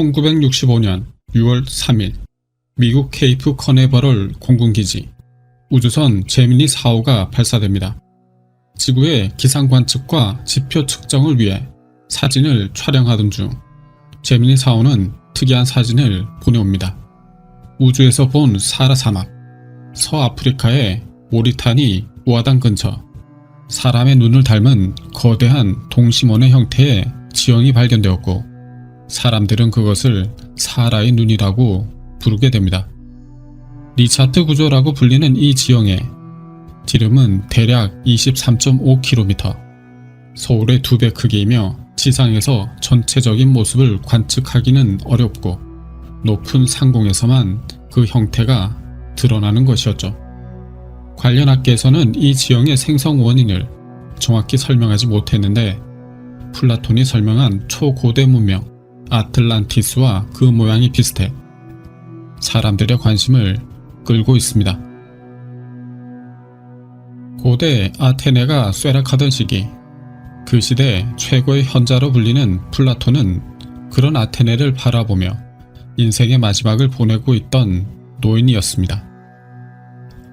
1965년 6월 3일 미국 케이프 커네버럴 공군기지 우주선 제미니 4호가 발사됩니다. 지구의 기상 관측과 지표 측정을 위해 사진을 촬영하던 중 제미니 4호는 특이한 사진을 보내옵니다. 우주에서 본 사라 사막, 서아프리카의 모리타니 우아당 근처, 사람의 눈을 닮은 거대한 동심원의 형태의 지형이 발견되었고, 사람들은 그것을 사라의 눈이라고 부르게 됩니다. 리차트 구조라고 불리는 이 지형의 지름은 대략 23.5km, 서울의 두 배 크기이며 지상에서 전체적인 모습을 관측하기는 어렵고 높은 상공에서만 그 형태가 드러나는 것이었죠. 관련 학계에서는 이 지형의 생성 원인을 정확히 설명하지 못했는데 플라톤이 설명한 초고대 문명 아틀란티스와 그 모양이 비슷해 사람들의 관심을 끌고 있습니다. 고대 아테네가 쇠락하던 시기 그 시대 최고의 현자로 불리는 플라톤은 그런 아테네를 바라보며 인생의 마지막을 보내고 있던 노인이었습니다.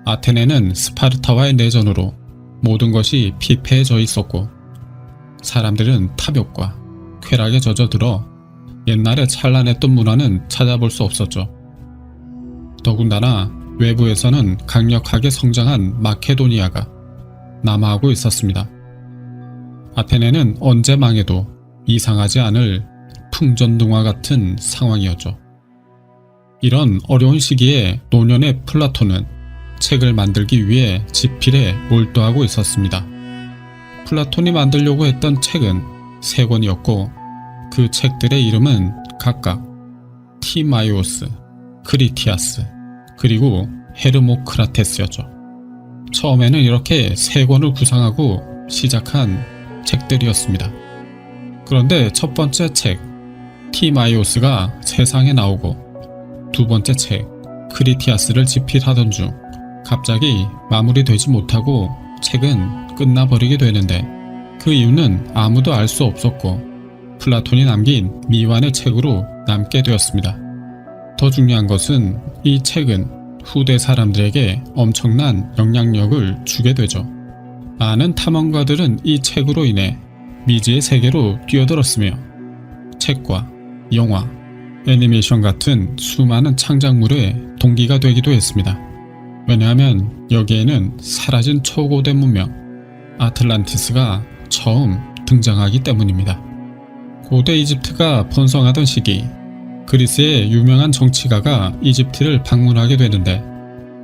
아테네는 스파르타와의 내전으로 모든 것이 피폐해져 있었고 사람들은 탐욕과 쾌락에 젖어들어 옛날에 찬란했던 문화는 찾아볼 수 없었죠. 더군다나 외부에서는 강력하게 성장한 마케도니아가 남하하고 있었습니다. 아테네는 언제 망해도 이상하지 않을 풍전등화 같은 상황이었죠. 이런 어려운 시기에 노년의 플라톤은 책을 만들기 위해 집필에 몰두하고 있었습니다. 플라톤이 만들려고 했던 책은 세 권이었고 그 책들의 이름은 각각 티마이오스, 크리티아스, 그리고 헤르모크라테스였죠. 처음에는 이렇게 세 권을 구상하고 시작한 책들이었습니다. 그런데 첫 번째 책, 티마이오스가 세상에 나오고 두 번째 책, 크리티아스를 집필하던 중 갑자기 마무리되지 못하고 책은 끝나버리게 되는데 그 이유는 아무도 알 수 없었고 플라톤이 남긴 미완의 책으로 남게 되었습니다. 더 중요한 것은 이 책은 후대 사람들에게 엄청난 영향력을 주게 되죠. 많은 탐험가들은 이 책으로 인해 미지의 세계로 뛰어들었으며 책과 영화, 애니메이션 같은 수많은 창작물의 동기가 되기도 했습니다. 왜냐하면 여기에는 사라진 초고대 문명 아틀란티스가 처음 등장하기 때문입니다. 고대 이집트가 번성하던 시기 그리스의 유명한 정치가가 이집트를 방문하게 되는데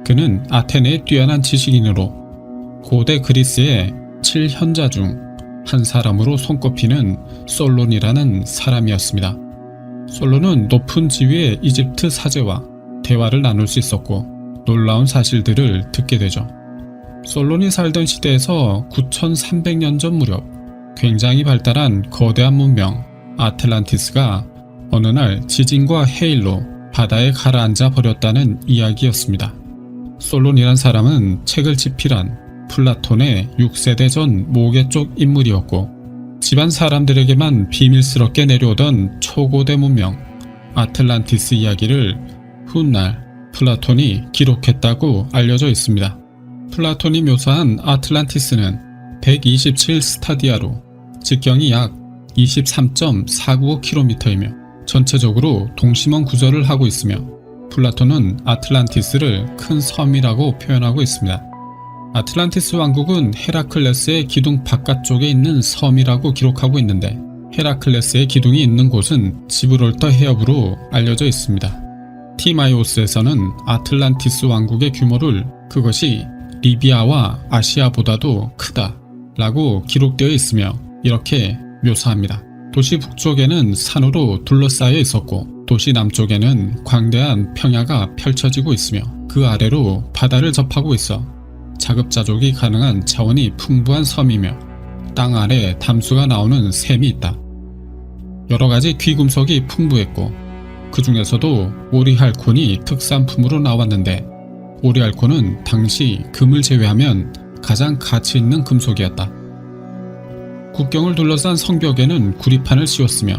그는 아테네의 뛰어난 지식인으로 고대 그리스의 7현자 중 한 사람으로 손꼽히는 솔론이라는 사람이었습니다. 솔론은 높은 지위의 이집트 사제와 대화를 나눌 수 있었고 놀라운 사실들을 듣게 되죠. 솔론이 살던 시대에서 9300년 전 무렵 굉장히 발달한 거대한 문명 아틀란티스가 어느 날 지진과 해일로 바다에 가라앉아 버렸다는 이야기였습니다. 솔론이란 사람은 책을 집필한 플라톤의 6세대 전 모계 쪽 인물이었고 집안 사람들에게만 비밀스럽게 내려오던 초고대 문명 아틀란티스 이야기를 훗날 플라톤이 기록했다고 알려져 있습니다. 플라톤이 묘사한 아틀란티스는 127 스타디아로 직경이 약 23.495km이며 전체적으로 동심원 구조를 하고 있으며 플라톤은 아틀란티스를 큰 섬이라고 표현하고 있습니다. 아틀란티스 왕국은 헤라클레스의 기둥 바깥쪽에 있는 섬이라고 기록하고 있는데 헤라클레스의 기둥이 있는 곳은 지브롤터 해협으로 알려져 있습니다. 티마이오스에서는 아틀란티스 왕국의 규모를 그것이 리비아와 아시아보다도 크다 라고 기록되어 있으며 이렇게 묘사합니다. 도시 북쪽에는 산으로 둘러싸여 있었고 도시 남쪽에는 광대한 평야가 펼쳐지고 있으며 그 아래로 바다를 접하고 있어 자급자족이 가능한 자원이 풍부한 섬이며 땅 아래 담수가 나오는 샘이 있다. 여러 가지 귀금속이 풍부했고 그 중에서도 오리할콘이 특산품으로 나왔는데 오리할콘은 당시 금을 제외하면 가장 가치 있는 금속이었다. 국경을 둘러싼 성벽에는 구리판을 씌웠으며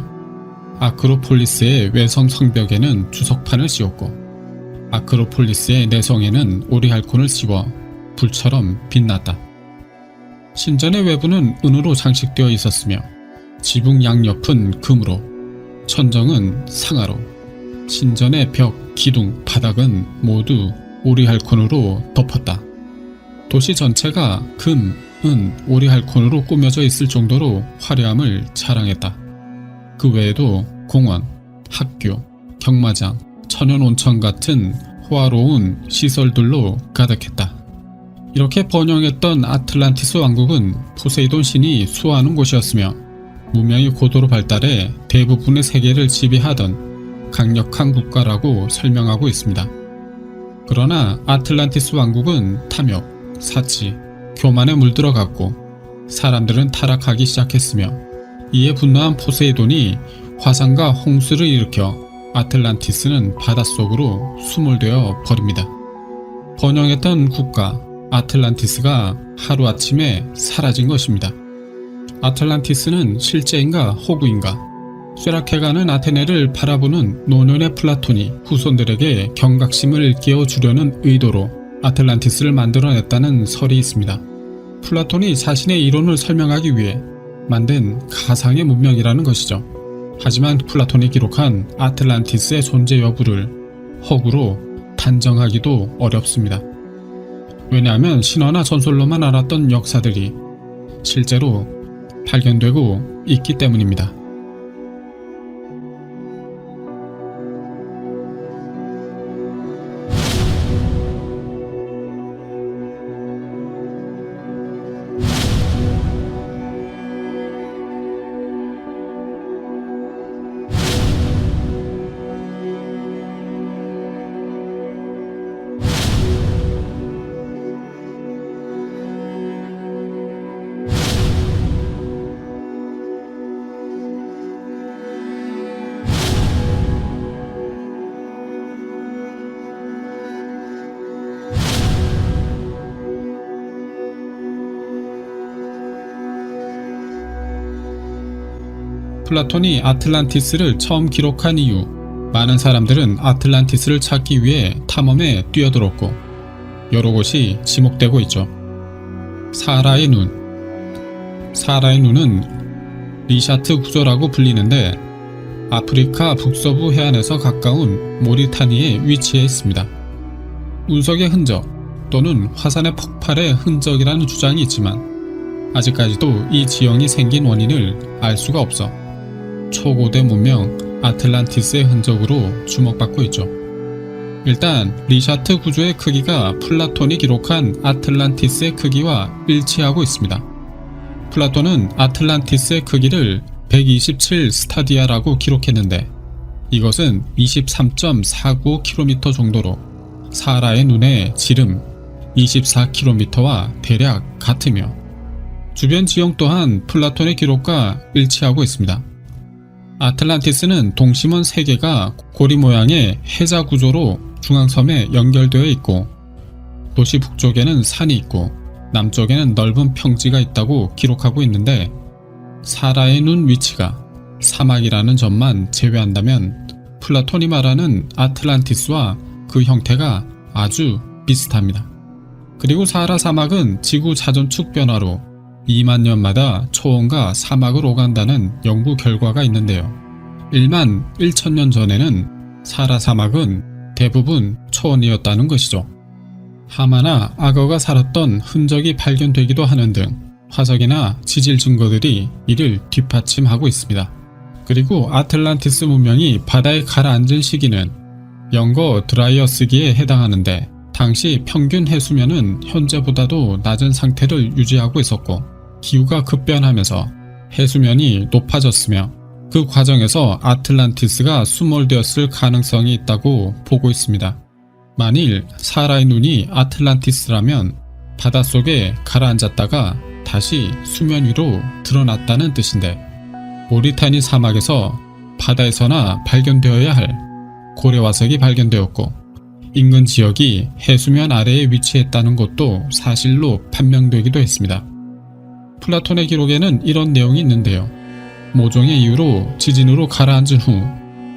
아크로폴리스의 외성 성벽에는 주석판을 씌웠고 아크로폴리스의 내성에는 오리할콘을 씌워 불처럼 빛났다. 신전의 외부는 은으로 장식되어 있었으며 지붕 양옆은 금으로 천정은 상아로 신전의 벽, 기둥, 바닥은 모두 오리할콘으로 덮었다. 도시 전체가 금, 은, 오리 할콘으로 꾸며져 있을 정도로 화려함을 자랑했다. 그 외에도 공원, 학교, 경마장, 천연 온천 같은 호화로운 시설들로 가득했다. 이렇게 번영했던 아틀란티스 왕국은 포세이돈 신이 수호하는 곳이었으며 문명이 고도로 발달해 대부분의 세계를 지배하던 강력한 국가라고 설명하고 있습니다. 그러나 아틀란티스 왕국은 탐욕, 사치, 교만에 물들어갔고 사람들은 타락하기 시작했으며 이에 분노한 포세이돈이 화산과 홍수를 일으켜 아틀란티스는 바닷속으로 수몰되어 버립니다. 번영했던 국가 아틀란티스가 하루아침에 사라진 것입니다. 아틀란티스는 실제인가 호구인가 쇠락해가는 아테네를 바라보는 노년의 플라톤이 후손들에게 경각심을 깨워주려는 의도로 아틀란티스를 만들어냈다는 설이 있습니다. 플라톤이 자신의 이론을 설명하기 위해 만든 가상의 문명이라는 것이죠. 하지만 플라톤이 기록한 아틀란티스의 존재 여부를 허구로 단정하기도 어렵습니다. 왜냐하면 신화나 전설로만 알았던 역사들이 실제로 발견되고 있기 때문입니다. 플라톤이 아틀란티스를 처음 기록한 이후 많은 사람들은 아틀란티스를 찾기 위해 탐험에 뛰어들었고 여러 곳이 지목되고 있죠. 사라의 눈 사라의 눈은 리샤트 구조라고 불리는데 아프리카 북서부 해안에서 가까운 모리타니에 위치해 있습니다. 운석의 흔적 또는 화산의 폭발의 흔적이라는 주장이 있지만 아직까지도 이 지형이 생긴 원인을 알 수가 없어 초고대 문명 아틀란티스의 흔적으로 주목받고 있죠. 일단 리샤트 구조의 크기가 플라톤이 기록한 아틀란티스의 크기와 일치하고 있습니다. 플라톤은 아틀란티스의 크기를 127 스타디아라고 기록했는데 이것은 23.49km 정도로 사라의 눈의 지름 24km와 대략 같으며 주변 지형 또한 플라톤의 기록과 일치하고 있습니다. 아틀란티스는 동심원 3개가 고리 모양의 해자 구조로 중앙섬에 연결되어 있고 도시 북쪽에는 산이 있고 남쪽에는 넓은 평지가 있다고 기록하고 있는데 사라의 눈 위치가 사막이라는 점만 제외한다면 플라톤이 말하는 아틀란티스와 그 형태가 아주 비슷합니다. 그리고 사하라 사막은 지구 자전축 변화로 2만 년마다 초원과 사막을 오간다는 연구 결과가 있는데요. 1만 1천 년 전에는 사하라 사막은 대부분 초원이었다는 것이죠. 하마나 악어가 살았던 흔적이 발견되기도 하는 등 화석이나 지질 증거들이 이를 뒷받침하고 있습니다. 그리고 아틀란티스 문명이 바다에 가라앉은 시기는 영거 드라이어스기에 해당하는데 당시 평균 해수면은 현재보다도 낮은 상태를 유지하고 있었고 기후가 급변하면서 해수면이 높아졌으며 그 과정에서 아틀란티스가 수몰되었을 가능성이 있다고 보고 있습니다. 만일 사라의 눈이 아틀란티스라면 바닷속에 가라앉았다가 다시 수면 위로 드러났다는 뜻인데 모리타니 사막에서 바다에서나 발견되어야 할 고래화석이 발견되었고 인근 지역이 해수면 아래에 위치했다는 것도 사실로 판명되기도 했습니다. 플라톤의 기록에는 이런 내용이 있는데요. 모종의 이유로 지진으로 가라앉은 후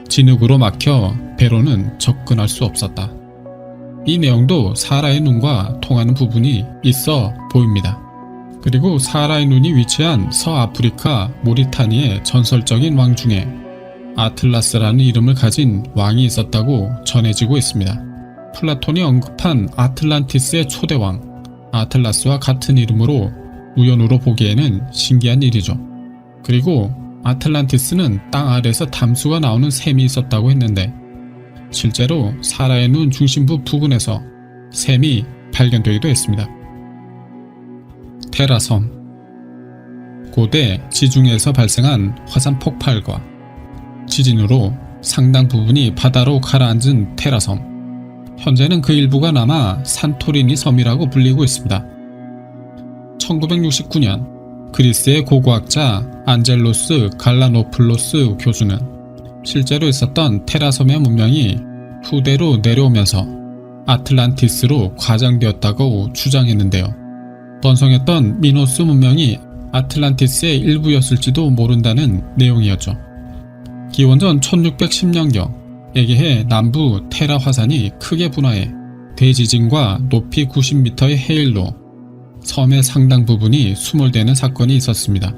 진흙으로 막혀 배로는 접근할 수 없었다. 이 내용도 사라의 눈과 통하는 부분이 있어 보입니다. 그리고 사라의 눈이 위치한 서아프리카 모리타니의 전설적인 왕 중에 아틀라스라는 이름을 가진 왕이 있었다고 전해지고 있습니다. 플라톤이 언급한 아틀란티스의 초대왕 아틀라스와 같은 이름으로 우연으로 보기에는 신기한 일이죠. 그리고 아틀란티스는 땅 아래에서 담수가 나오는 샘이 있었다고 했는데 실제로 사라의 눈 중심부 부근에서 샘이 발견되기도 했습니다. 테라섬 고대 지중해에서 발생한 화산 폭발과 지진으로 상당 부분이 바다로 가라앉은 테라섬 현재는 그 일부가 남아 산토리니 섬이라고 불리고 있습니다. 1969년 그리스의 고고학자 안젤로스 갈라노플로스 교수는 실제로 있었던 테라섬의 문명이 후대로 내려오면서 아틀란티스로 과장되었다고 주장했는데요. 번성했던 미노스 문명이 아틀란티스의 일부였을지도 모른다는 내용이었죠. 기원전 1610년경 에게해 남부 테라 화산이 크게 분화해 대지진과 높이 90m의 해일로 섬의 상당 부분이 수몰되는 사건이 있었습니다.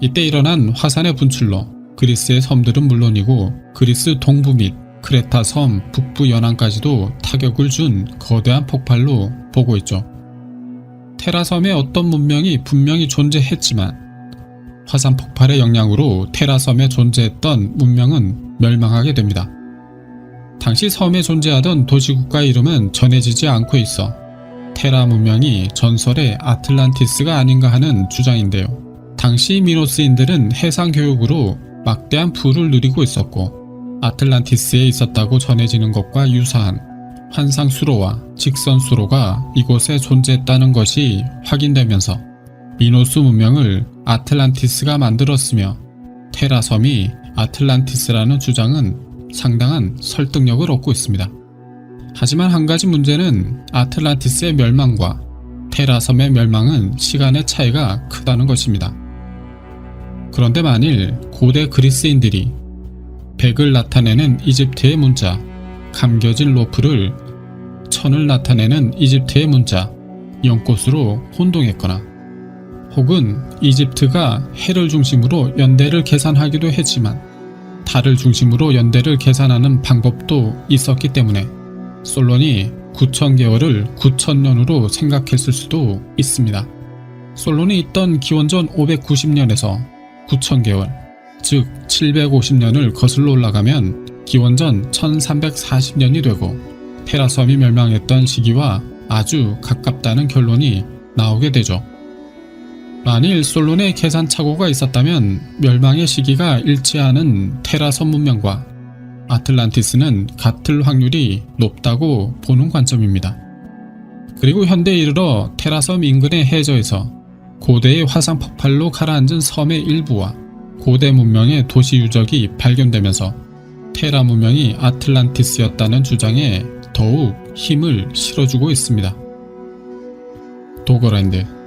이때 일어난 화산의 분출로 그리스의 섬들은 물론이고 그리스 동부 및 크레타 섬 북부 연안까지도 타격을 준 거대한 폭발로 보고 있죠. 테라 섬에 어떤 문명이 분명히 존재했지만 화산 폭발의 영향으로 테라 섬에 존재했던 문명은 멸망하게 됩니다. 당시 섬에 존재하던 도시국가 이름은 전해지지 않고 있어 테라 문명이 전설의 아틀란티스가 아닌가 하는 주장인데요. 당시 미노스인들은 해상 교육으로 막대한 부를 누리고 있었고 아틀란티스에 있었다고 전해지는 것과 유사한 환상 수로와 직선 수로가 이곳에 존재했다는 것이 확인되면서 미노스 문명을 아틀란티스가 만들었으며 테라 섬이 아틀란티스라는 주장은 상당한 설득력을 얻고 있습니다. 하지만 한 가지 문제는 아틀란티스의 멸망과 테라 섬의 멸망은 시간의 차이가 크다는 것입니다. 그런데 만일 고대 그리스인들이 백을 나타내는 이집트의 문자, 감겨진 로프를 천을 나타내는 이집트의 문자, 연꽃으로 혼동했거나 혹은 이집트가 해를 중심으로 연대를 계산하기도 했지만 달을 중심으로 연대를 계산하는 방법도 있었기 때문에 솔론이 9,000개월을 9,000년으로 생각했을 수도 있습니다. 솔론이 있던 기원전 590년에서 9,000개월, 즉 750년을 거슬러 올라가면 기원전 1340년이 되고 테라섬이 멸망했던 시기와 아주 가깝다는 결론이 나오게 되죠. 만일 솔론의 계산 착오가 있었다면 멸망의 시기가 일치하는 테라섬 문명과 아틀란티스는 같을 확률이 높다고 보는 관점입니다. 그리고 현대에 이르러 테라섬 인근의 해저에서 고대의 화산 폭발로 가라앉은 섬의 일부와 고대 문명의 도시 유적이 발견되면서 테라 문명이 아틀란티스였다는 주장에 더욱 힘을 실어주고 있습니다. 도거랜드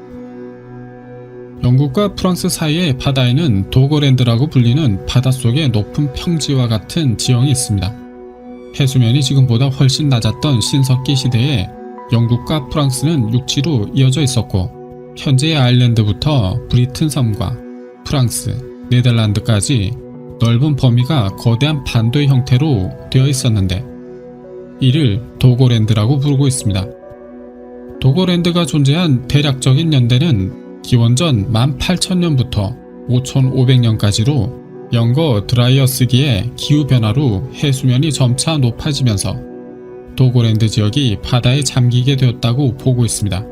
영국과 프랑스 사이의 바다에는 도거랜드라고 불리는 바닷속의 높은 평지와 같은 지형이 있습니다. 해수면이 지금보다 훨씬 낮았던 신석기 시대에 영국과 프랑스는 육지로 이어져 있었고 현재의 아일랜드부터 브리튼 섬과 프랑스, 네덜란드까지 넓은 범위가 거대한 반도의 형태로 되어 있었는데 이를 도고랜드라고 부르고 있습니다. 도고랜드가 존재한 대략적인 연대는 기원전 18,000년부터 5,500년까지로 영거 드라이어스기의 기후변화로 해수면이 점차 높아지면서 도고랜드 지역이 바다에 잠기게 되었다고 보고 있습니다.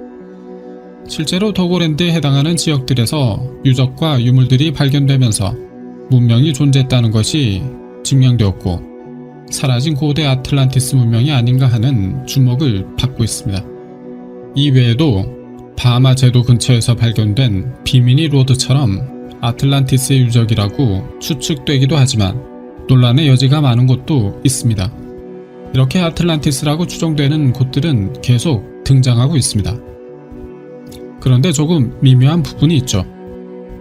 실제로 도고랜드에 해당하는 지역들에서 유적과 유물들이 발견되면서 문명이 존재했다는 것이 증명되었고 사라진 고대 아틀란티스 문명이 아닌가 하는 주목을 받고 있습니다. 이 외에도 바하마 제도 근처에서 발견된 비미니 로드처럼 아틀란티스의 유적이라고 추측되기도 하지만 논란의 여지가 많은 곳도 있습니다. 이렇게 아틀란티스라고 추정되는 곳들은 계속 등장하고 있습니다. 그런데 조금 미묘한 부분이 있죠.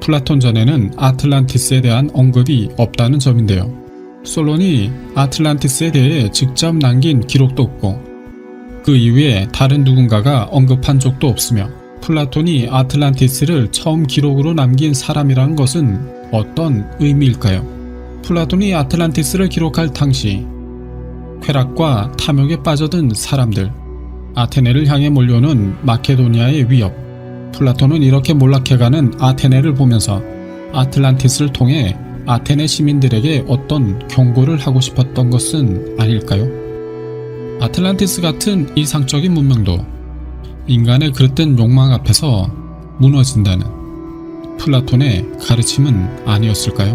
플라톤 전에는 아틀란티스에 대한 언급이 없다는 점인데요. 솔론이 아틀란티스에 대해 직접 남긴 기록도 없고 그 이후에 다른 누군가가 언급한 적도 없으며 플라톤이 아틀란티스를 처음 기록으로 남긴 사람이라는 것은 어떤 의미일까요? 플라톤이 아틀란티스를 기록할 당시 쾌락과 탐욕에 빠져든 사람들, 아테네를 향해 몰려오는 마케도니아의 위협, 플라톤은 이렇게 몰락해가는 아테네를 보면서 아틀란티스를 통해 아테네 시민들에게 어떤 경고를 하고 싶었던 것은 아닐까요? 아틀란티스 같은 이상적인 문명도 인간의 그릇된 욕망 앞에서 무너진다는 플라톤의 가르침은 아니었을까요?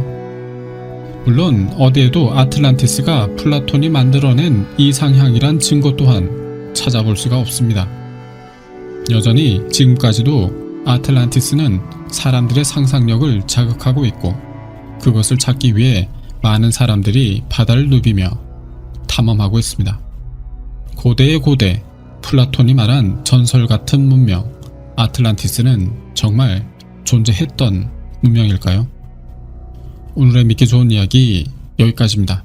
물론 어디에도 아틀란티스가 플라톤이 만들어낸 이상향이란 증거 또한 찾아볼 수가 없습니다. 여전히 지금까지도 아틀란티스는 사람들의 상상력을 자극하고 있고 그것을 찾기 위해 많은 사람들이 바다를 누비며 탐험하고 있습니다. 고대의 고대, 플라톤이 말한 전설 같은 문명, 아틀란티스는 정말 존재했던 문명일까요? 오늘의 믿기 좋은 이야기 여기까지입니다.